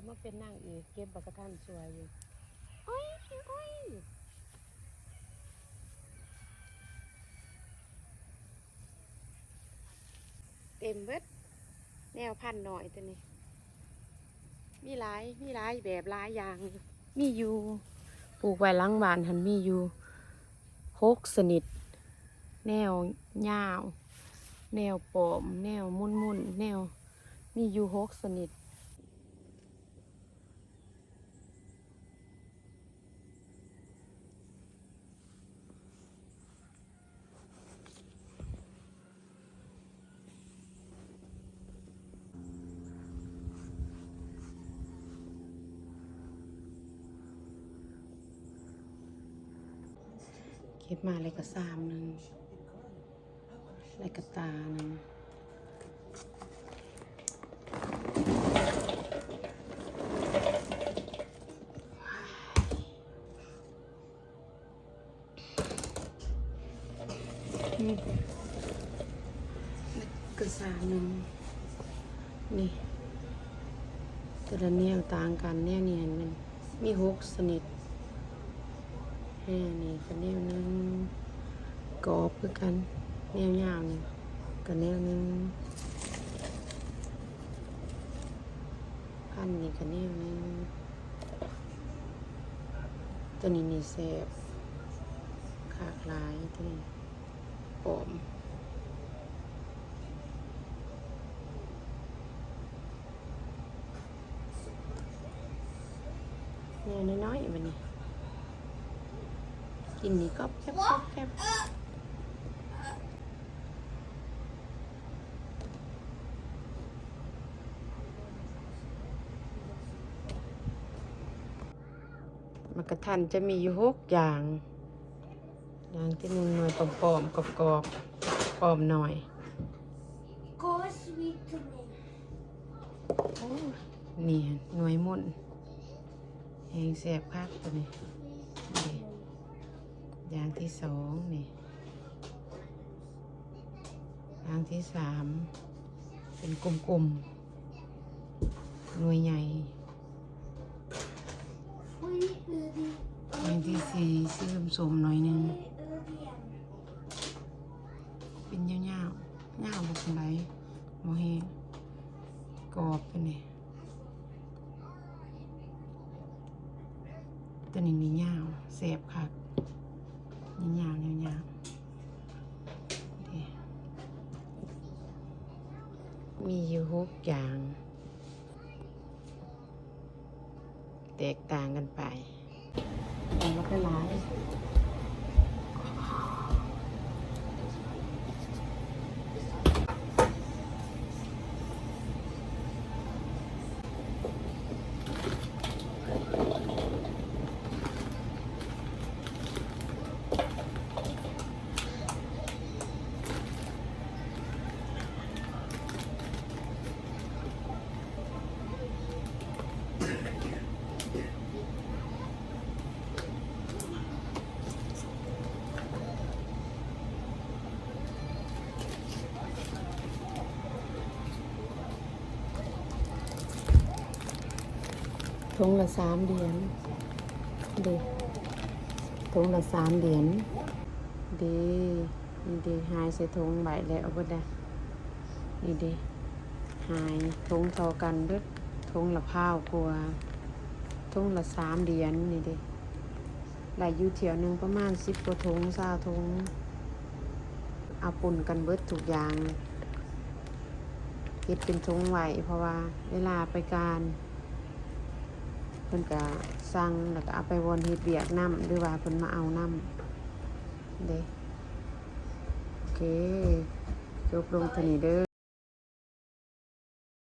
ก็มาเป็นนางเอกเก็บบักกระทันสวยอยู่โอ้ยโอ้ยเต็มเบิดแนวพันหน่อยตัวนี้ มีหลายมีหลายแบบหลายอย่าง มีอยู่ปลูกไว้หลังบานหันมีอยู่หกสนิท แนวยาว แนวปอม แนวมุนมุนแนวมีอยู่หกสนิท ก็บมาเลยก็สามหนึ่งเลยกระตาหนึ่งนี่กระสามหนึ่งนี่แต่ละแนวต่างกันแนวเนี่ยมันมีหกสนิท แห่นี่ก็แนวหนึงกรอบคือกันแนวยาวนี่ก็แนวหนึงพันนี่ก็แนวหนึงตัวนี้นี่แสบขากลายตัวนี้ปอมแนวน้อยๆแบบนี้ กินนี่ก็แคบแคบแคบมันกระทันจะมีอยู่หกอย่าง อย่างที่หนึ่งหน่วยปอมๆกรอบกรอบๆปอมหน่อยนี่หน่วยมุ่นแหงแสบคักตัวนี้ ย่างที่สองนี่อย่างที่สามเป็นกลมๆหน่วยใหญ่อย่างที่สี่สีสมๆหน่อยนึงเป็นยาวๆยาวบุกไหลโมเฮกรอบไปนี่ตัวนี้นี่ยาวแสบคักนี่ ยาวยาวยาวเดี๋ยวมีอยู่หกอย่าง แตกต่างกันไปแล้วก็หลาย ถุงละสามเหรียญดีถุงละสามเหรียญดีนี่ดีหายใส่ถุงใบแล้วเอาได้นี่ดีหายถุงเท่ากันด้วยถุงละพ้าวกลัวถุงละสามเหรียญนี่ดีไหลายยูเทียวหนึ่งประมาณสิบกว่าถุงซาถุงเอาปุ่นกันเบิดทุกอย่างเฮ็ดเป็นถุงไหวเพราะว่าเวลาไปการ เพิ่นก็สั่งแล้วก็เอาไปวนเฮ็ดเบียกน้ำหรือว่าเพิ่นมาเอาน้ำเด้โอเคจบลงเท่านี้เด้อ